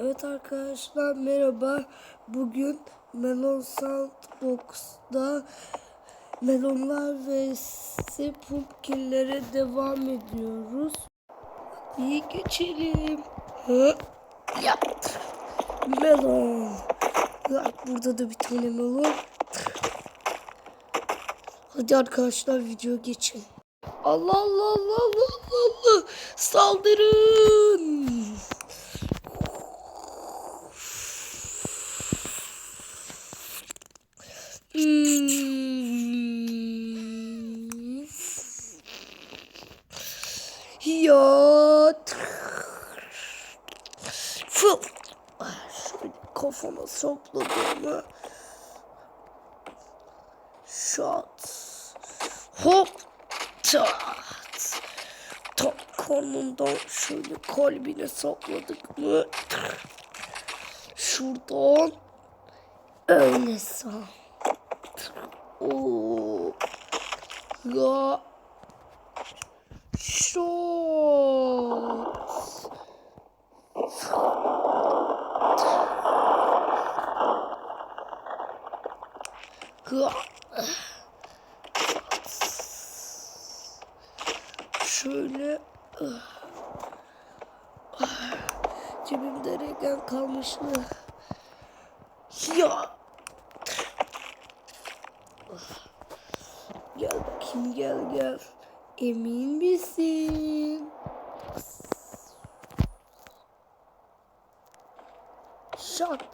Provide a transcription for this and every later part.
Evet arkadaşlar merhaba. Bugün Melon Sandbox'da melonlar ve pumpkinlere devam ediyoruz. İyi geçelim. Yap. Melon. Ya, burada da bir tane melon. Hadi arkadaşlar video geçin. Allah Allah Allah Allah Allah. Saldırın. Hmm. Ya. Fıl. Şöyle sapladım. Shot. Hop. Tat. Tam karnından şöyle kalbine sapladık mı? Şuradan öyle sağ. Oo. Ya. Shot. Ya. Şöyle. Cebimde regen kalmıştı. Ya. Gel bakayım gel gel. Emin misin? Shot.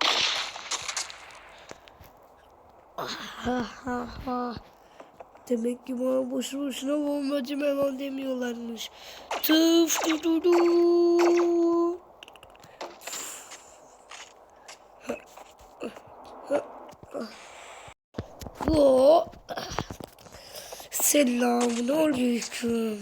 Ha ha ha. Demek ki bana boşu boşuna bombacı melon demiyorlarmış. Tıf du du du. Selamun aleyküm.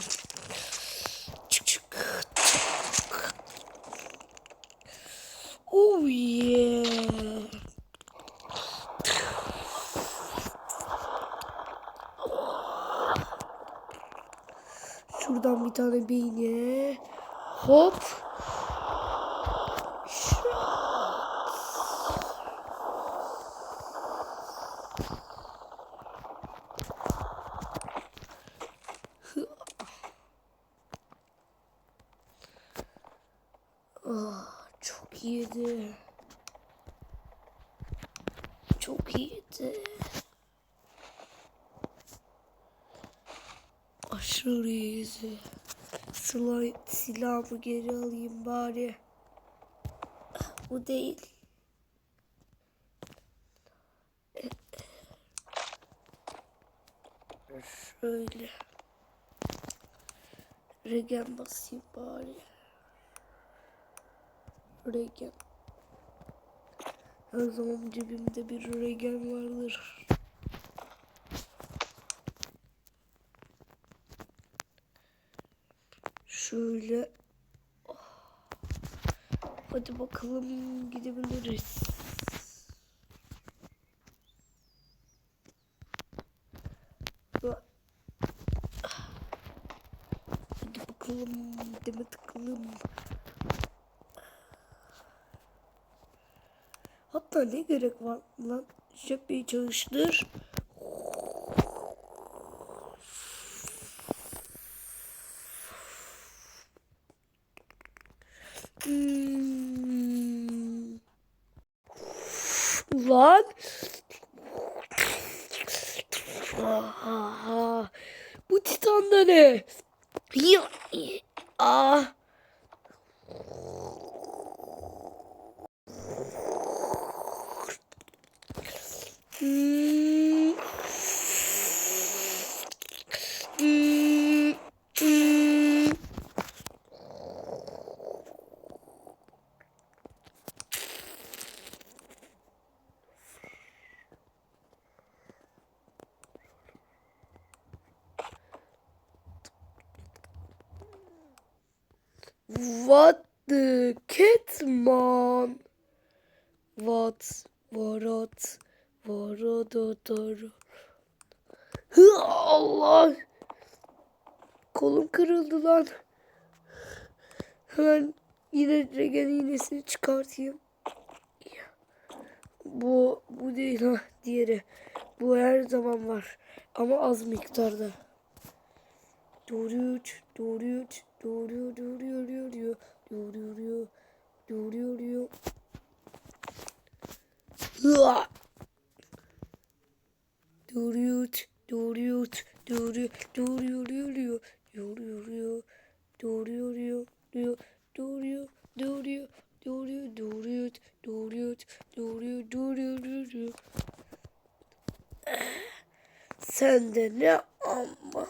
Bir tane beyni. Hop. Ah, çok iyiydi. Çok iyiydi. Aşırı iyiydi. Sıla, silahımı geri alayım bari. Bu değil. Şöyle. Regen basayım bari. Regen. Her zaman cebimde bir regen vardır. Şöyle. Hadi bakalım gidebiliriz. Hadi bakalım deme tıkalım. Hatta ne gerek var lan? Şapayı çalıştır. Hmm. Lan. Aa, bu titan da ne? Ah. Hmm. Hmm. Hmm. What the Catman? What? Varada tara. Hı Allah. Kolum kırıldı lan. Hemen yine regen iğnesini çıkartayım. Bu bu değil ha diğeri. Bu her zaman var ama az miktarda. Duruyor, duruyor, duruyor, duruyor, duruyor, duruyor, duruyor, duruyor. Duruyor, duruyor, duruyor, duruyor, duruyor, duruyor, duruyor, duruyor, duruyor, duruyor, duruyor, duruyor, duruyor, duruyor, duruyor, duruyor. Sen de ne amma.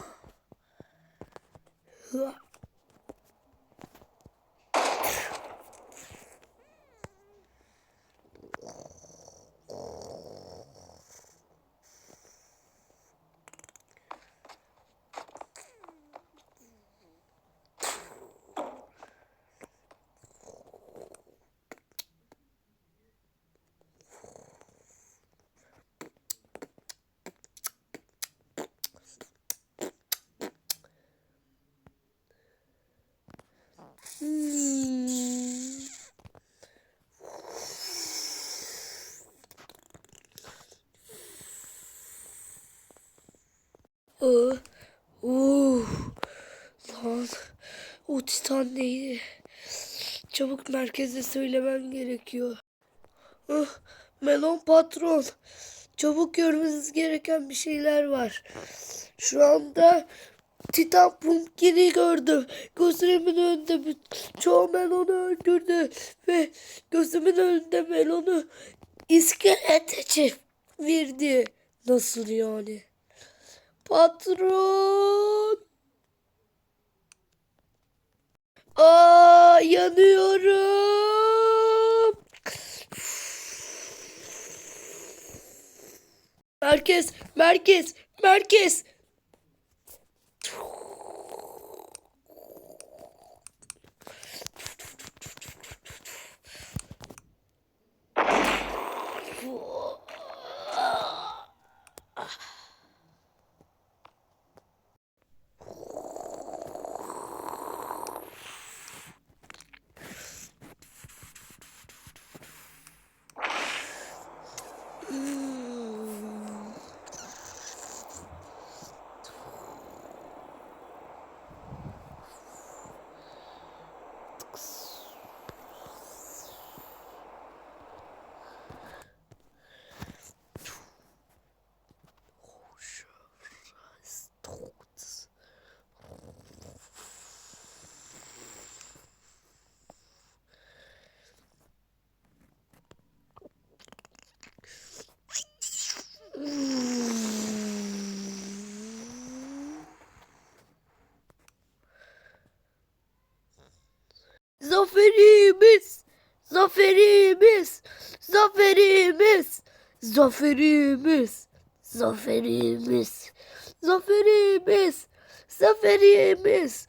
Hmm. Aa, uh, lan o neydi? Çabuk merkeze söylemem gerekiyor. Ah, melon patron. Çabuk görmeniz gereken bir şeyler var. Şu anda Titan Pumpkin'i gördüm. Gözlerimin önünde çoğu melonu öldürdü. Ve gözümün önünde melonu iskelete çevirdi. Nasıl yani? Patron! Aa yanıyorum. Merkez, merkez, merkez. cool. Zaferimiz! Zaferimiz! Zaferimiz! Zaferimiz! Zaferimiz! Zaferimiz! Zaferimiz!